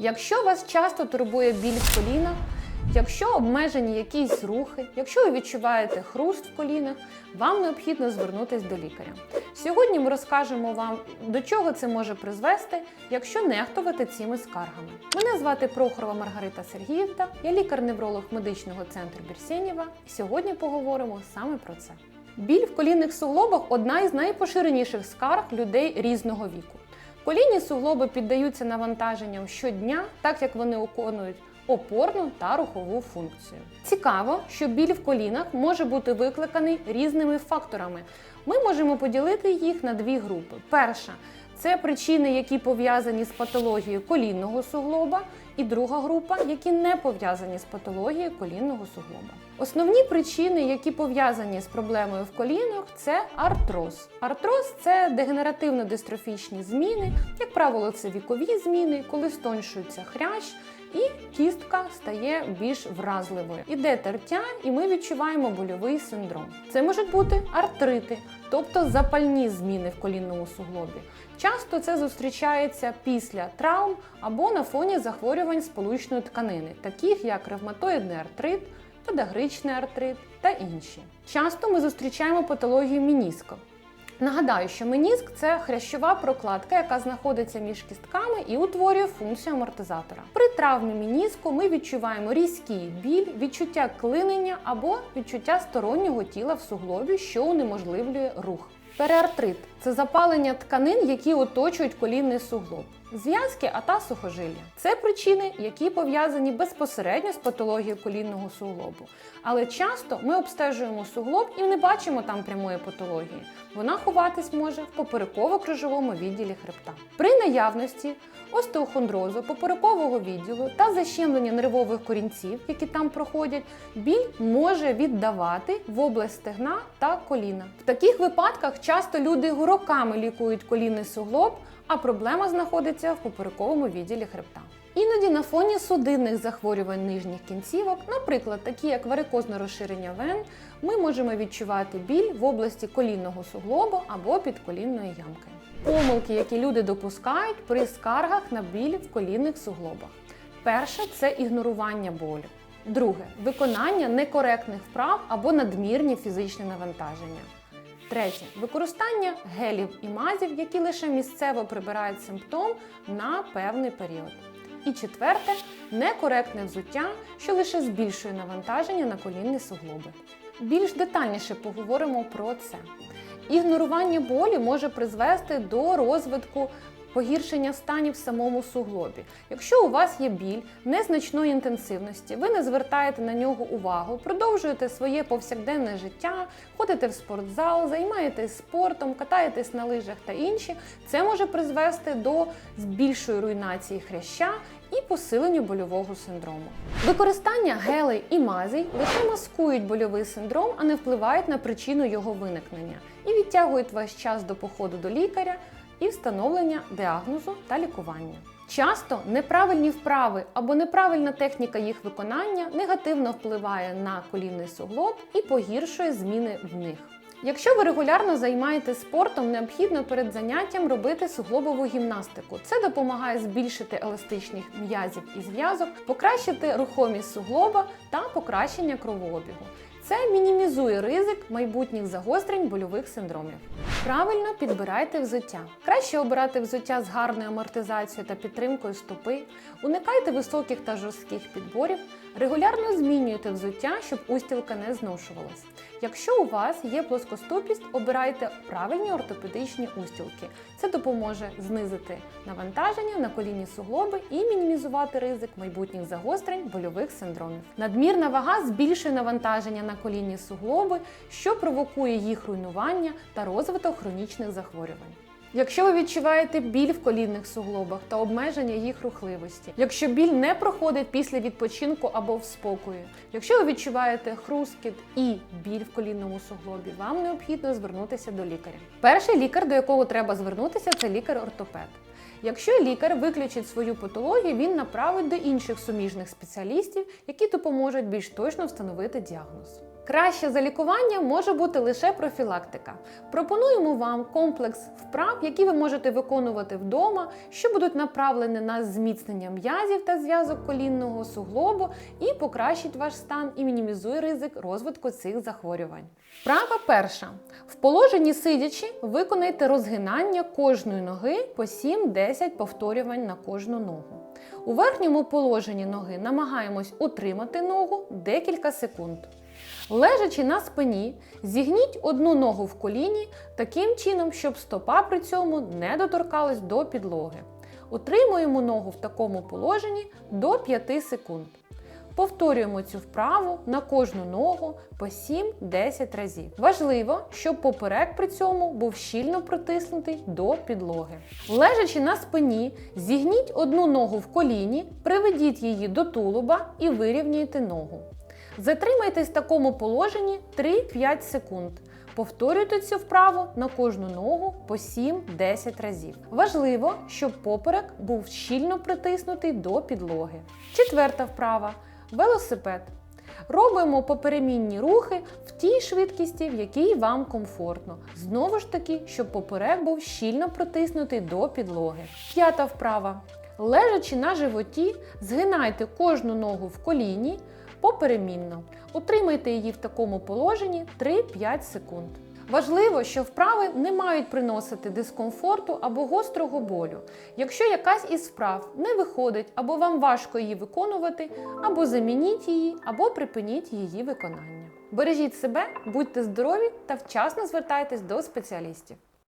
Якщо вас часто турбує біль в колінах, якщо обмежені якісь рухи, якщо ви відчуваєте хруст в колінах, вам необхідно звернутися до лікаря. Сьогодні ми розкажемо вам, до чого це може призвести, якщо нехтувати цими скаргами. Мене звати Прохорова Маргарита Сергіївна, я лікар-невролог медичного центру Бірсєнєва. Сьогодні поговоримо саме про це. Біль в колінних суглобах одна із найпоширеніших скарг людей різного віку. Колінні суглоби піддаються навантаженням щодня, так як вони виконують опорну та рухову функцію. Цікаво, що біль в колінах може бути викликаний різними факторами. Ми можемо поділити їх на дві групи. Перша це причини, які пов'язані з патологією колінного суглоба, і друга група, які не пов'язані з патологією колінного суглоба. Основні причини, які пов'язані з проблемою в колінах, це артроз. Артроз це дегенеративно-дистрофічні зміни, як правило, це вікові зміни, коли стоншується хрящ. І кістка стає більш вразливою. Іде тертя, і ми відчуваємо больовий синдром. Це можуть бути артрити, тобто запальні зміни в колінному суглобі. Часто це зустрічається після травм або на фоні захворювань сполучної тканини, таких як ревматоїдний артрит, подагричний артрит та інші. Часто ми зустрічаємо патологію мініска. Нагадаю, що меніск це хрящова прокладка, яка знаходиться між кістками і утворює функцію амортизатора. При травмі меніску ми відчуваємо різкий біль, відчуття клинення або відчуття стороннього тіла в суглобі, що унеможливлює рух. Переартрит це запалення тканин, які оточують колінний суглоб. Зв'язки, а та сухожилля це причини, які пов'язані безпосередньо з патологією колінного суглобу. Але часто ми обстежуємо суглоб і не бачимо там прямої патології. Вона ховатись може в попереково-крижовому відділі хребта. При наявності остеохондрозу, поперекового відділу та защемлення нервових корінців, які там проходять, біль може віддавати в область стегна та коліна. В таких випадках часто люди роками лікують колінний суглоб, а проблема знаходиться в поперековому відділі хребта. Іноді на фоні судинних захворювань нижніх кінцівок, наприклад, такі як варикозне розширення вен, ми можемо відчувати біль в області колінного суглобу або підколінної ямки. Помилки, які люди допускають при скаргах на біль в колінних суглобах. Перше це ігнорування болю. Друге виконання некоректних вправ або надмірні фізичні навантаження. Третє використання гелів і мазів, які лише місцево прибирають симптом на певний період. І четверте некоректне взуття, що лише збільшує навантаження на колінні суглоби. Більш детальніше поговоримо про це. Ігнорування болі може призвести до розвитку погіршення станів в самому суглобі. Якщо у вас є біль незначної інтенсивності, ви не звертаєте на нього увагу, продовжуєте своє повсякденне життя, ходите в спортзал, займаєтесь спортом, катаєтесь на лижах та інші, це може призвести до більшої руйнації хряща і посиленню больового синдрому. Використання гелей і мазей лише маскують больовий синдром, а не впливають на причину його виникнення і відтягують ваш час до походу до лікаря і встановлення діагнозу та лікування. Часто неправильні вправи або неправильна техніка їх виконання негативно впливає на колінний суглоб і погіршує зміни в них. Якщо ви регулярно займаєтесь спортом, необхідно перед заняттям робити суглобову гімнастику. Це допомагає збільшити еластичність м'язів і зв'язок, покращити рухомість суглоба та покращення кровообігу. Це мінімізує ризик майбутніх загострень больових синдромів. Правильно підбирайте взуття. Краще обирати взуття з гарною амортизацією та підтримкою стопи. Уникайте високих та жорстких підборів. Регулярно змінюйте взуття, щоб устілка не зношувалась. Якщо у вас є плоскоступість, обирайте правильні ортопедичні устілки. Це допоможе знизити навантаження на колінні суглоби і мінімізувати ризик майбутніх загострень больових синдромів. Надмірна вага збільшує навантаження на колінні суглоби, що провокує їх руйнування та розвиток хронічних захворювань. Якщо ви відчуваєте біль в колінних суглобах та обмеження їх рухливості, якщо біль не проходить після відпочинку або в спокої, якщо ви відчуваєте хрускіт і біль в колінному суглобі, вам необхідно звернутися до лікаря. Перший лікар, до якого треба звернутися, це лікар-ортопед. Якщо лікар виключить свою патологію, він направить до інших суміжних спеціалістів, які допоможуть більш точно встановити діагноз. Краще за лікування може бути лише профілактика. Пропонуємо вам комплекс вправ, які ви можете виконувати вдома, що будуть направлені на зміцнення м'язів та зв'язок колінного суглобу і покращить ваш стан і мінімізує ризик розвитку цих захворювань. Вправа перша. В положенні сидячи виконайте розгинання кожної ноги по 7-10 повторювань на кожну ногу. У верхньому положенні ноги намагаємось утримати ногу декілька секунд. Лежачи на спині, зігніть одну ногу в коліні таким чином, щоб стопа при цьому не доторкалась до підлоги. Утримуємо ногу в такому положенні до 5 секунд. Повторюємо цю вправу на кожну ногу по 7-10 разів. Важливо, щоб поперек при цьому був щільно протиснутий до підлоги. Лежачи на спині, зігніть одну ногу в коліні, приведіть її до тулуба і вирівняйте ногу. Затримайтесь в такому положенні 3-5 секунд. Повторюйте цю вправу на кожну ногу по 7-10 разів. Важливо, щоб поперек був щільно притиснутий до підлоги. Четверта вправа велосипед. Робимо поперемінні рухи в тій швидкості, в якій вам комфортно. Знову ж таки, щоб поперек був щільно притиснутий до підлоги. П'ята вправа. Лежачи на животі, згинайте кожну ногу в коліні поперемінно. Утримайте її в такому положенні 3-5 секунд. Важливо, що вправи не мають приносити дискомфорту або гострого болю. Якщо якась із вправ не виходить або вам важко її виконувати, або замініть її, або припиніть її виконання. Бережіть себе, будьте здорові та вчасно звертайтесь до спеціалістів.